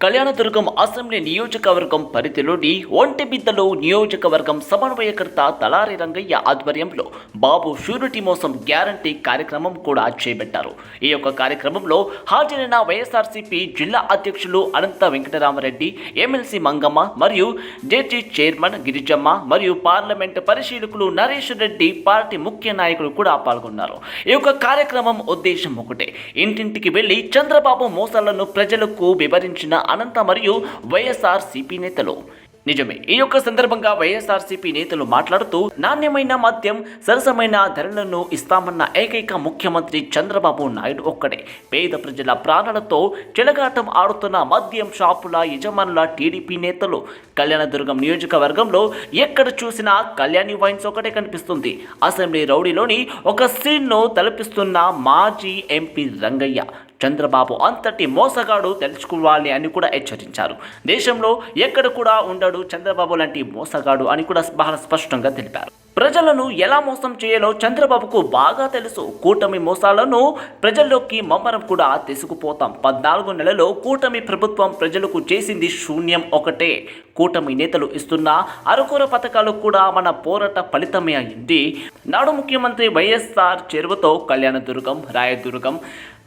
Kalyandurg assembly నియోజకవర్గం పరిధిలోని ఒంటిబిద్దలో నియోజకవర్గం సమన్వయకర్త తలారి రంగయ్య ఆధ్వర్యంలో బాబు షూరిటీ మోసం గ్యారంటీ కార్యక్రమం కూడా చేపట్టారు. ఈ యొక్క కార్యక్రమంలో హాజరైన వైఎస్ఆర్సీపీ జిల్లా అధ్యక్షులు అనంత వెంకటరామరెడ్డి ఎమ్మెల్సీ మంగమ్మ మరియు జడ్జి చైర్మన్ గిరిజమ్మ మరియు పార్లమెంట్ పరిశీలకులు నరేష్ రెడ్డి పార్టీ ముఖ్య నాయకులు కూడా పాల్గొన్నారు. ఈ యొక్క కార్యక్రమం ఉద్దేశం ఒకటే. ఇంటింటికి వెళ్ళి చంద్రబాబు మోసాలను ప్రజలకు వివరించిన అనంత మరియు వైఎస్ఆర్ సిపి నేతలు. నిజమే ఈ యొక్క సందర్భంగా వైఎస్ఆర్సీపీ నేతలు మాట్లాడుతూ నాణ్యమైన మద్యం సరసమైన ధరలను ఇస్తామన్న ఏకైక ముఖ్యమంత్రి చంద్రబాబు నాయుడు ఒక్కడే. పేద ప్రజల ప్రాణాలతో చెలగాటం ఆడుతున్న మద్యం షాపుల యజమానుల టీడీపీ నేతలు. కళ్యాణదుర్గం నియోజకవర్గంలో ఎక్కడ చూసినా కళ్యాణి వైన్స్ ఒకటే కనిపిస్తుంది. అసెంబ్లీ రౌడీలోని ఒక సీన్ను తలపిస్తున్న మాజీ ఎంపీ రంగయ్య. చంద్రబాబు అంతటి మోసగాడు తెలుసుకోవాలి అని కూడా హెచ్చరించారు. దేశంలో ఎక్కడ కూడా ఉండడు చంద్రబాబు లాంటి మోసగాడు అని కూడా బహಳ స్పష్టంగా తెలిపారు. ప్రజలను ఎలా మోసం చేయాలో చంద్రబాబుకు బాగా తెలుసు. కూటమి మోసాలను ప్రజల్లోకి మమ్మరం కూడా తీసుకుపోతాం. పద్నాలుగు నెలలో కూటమి ప్రభుత్వం ప్రజలకు చేసింది శూన్యం ఒకటే. కూటమి నేతలు ఇస్తున్న అరకొర పథకాలు కూడా మన పోరాట ఫలితమే అయింది. నాడు ముఖ్యమంత్రి వైఎస్ఆర్ చెరువుతో కళ్యాణదుర్గం రాయదుర్గం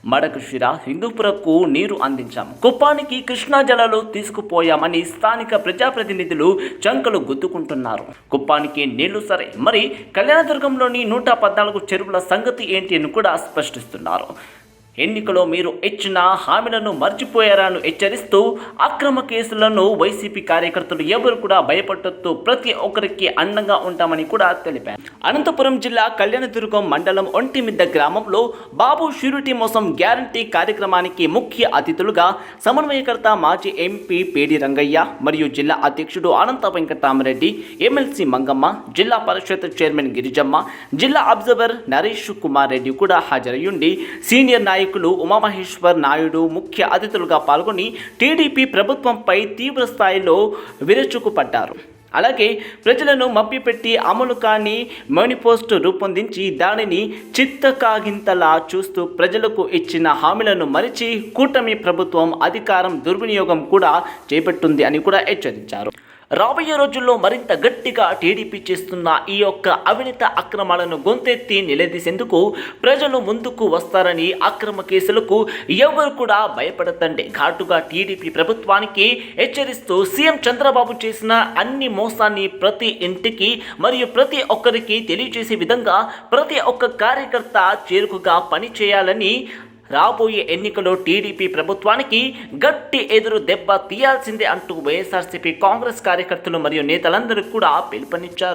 మడకశిర హిందూపురకు నీరు అందించాం కుప్పానికి కృష్ణా జలాలు తీసుకుపోయామని స్థానిక ప్రజాప్రతినిధులు చంకలు గుద్దుకుంటున్నారు. కుప్పానికి నీళ్ళు సరే మరి కళ్యాణదుర్గంలోని నూట పద్నాలుగు చెరువుల సంగతి ఏంటి అని కూడా స్పష్టిస్తున్నారు. ఎన్నికలో మీరు ఇచ్చిన హామీలను మర్చిపోయారని హెచ్చరిస్తూ అక్రమ కేసులను వైసీపీ కార్యకర్తలు ఎవరు కూడా భయపడొద్దు. ప్రతి ఒక్కరికి అండంగా ఉంటామని కూడా తెలిపారు. అనంతపురం జిల్లా కళ్యాణదుర్గం మండలం ఒంటిమిద్ద గ్రామంలో బాబు షూరిటీ మోసం గ్యారంటీ కార్యక్రమానికి ముఖ్య అతిథులుగా సమన్వయకర్త మాజీ ఎంపీ పేడి రంగయ్య మరియు జిల్లా అధ్యక్షుడు అనంత వెంకటరామరెడ్డి ఎమ్మెల్సీ మంగమ్మ జిల్లా పరిషత్ చైర్మన్ గిరిజమ్మ జిల్లా అబ్జర్వర్ నరేష్ కుమార్ రెడ్డి కూడా హాజరయ్యుండి సీనియర్ నాయకులు ఉమామహేశ్వర్ నాయుడు ముఖ్య అతిథులుగా పాల్గొని టీడీపీ ప్రభుత్వంపై తీవ్ర స్థాయిలో విరుచుకుపడ్డారు. అలాగే ప్రజలను మభ్యపెట్టి అమలు కాని మేనిఫెస్టో రూపొందించి దానిని చిత్తకాగింతలా చూస్తూ ప్రజలకు ఇచ్చిన హామీలను మరిచి కూటమి ప్రభుత్వం అధికారం దుర్వినియోగం కూడా చేపట్టింది అని కూడా హెచ్చరించారు. రాబోయే రోజుల్లో మరింత గట్టిగా టీడీపీ చేస్తున్న ఈ యొక్క అవినీత అక్రమాలను గొంతెత్తి నిలదీసేందుకు ప్రజలు ముందుకు వస్తారని అక్రమ కేసులకు ఎవరు కూడా భయపడతండి ఘాటుగా టీడీపీ ప్రభుత్వానికి హెచ్చరిస్తూ సీఎం చంద్రబాబు చేసిన అన్ని మోసాన్ని ప్రతి ఇంటికి మరియు ప్రతి ఒక్కరికి తెలియజేసే విధంగా ప్రతి ఒక్క కార్యకర్త చేరుకుగా పనిచేయాలని రాబోయే ఎన్నికల్లో టీడీపీ ప్రభుత్వానికి గట్టి ఎదురు దెబ్బ తీయాల్సిందే అంటూ వైఎస్ఆర్సీపీ కాంగ్రెస్ కార్యకర్తలు మరియు నేతలందరూ కూడా పిలుపునిచ్చారు.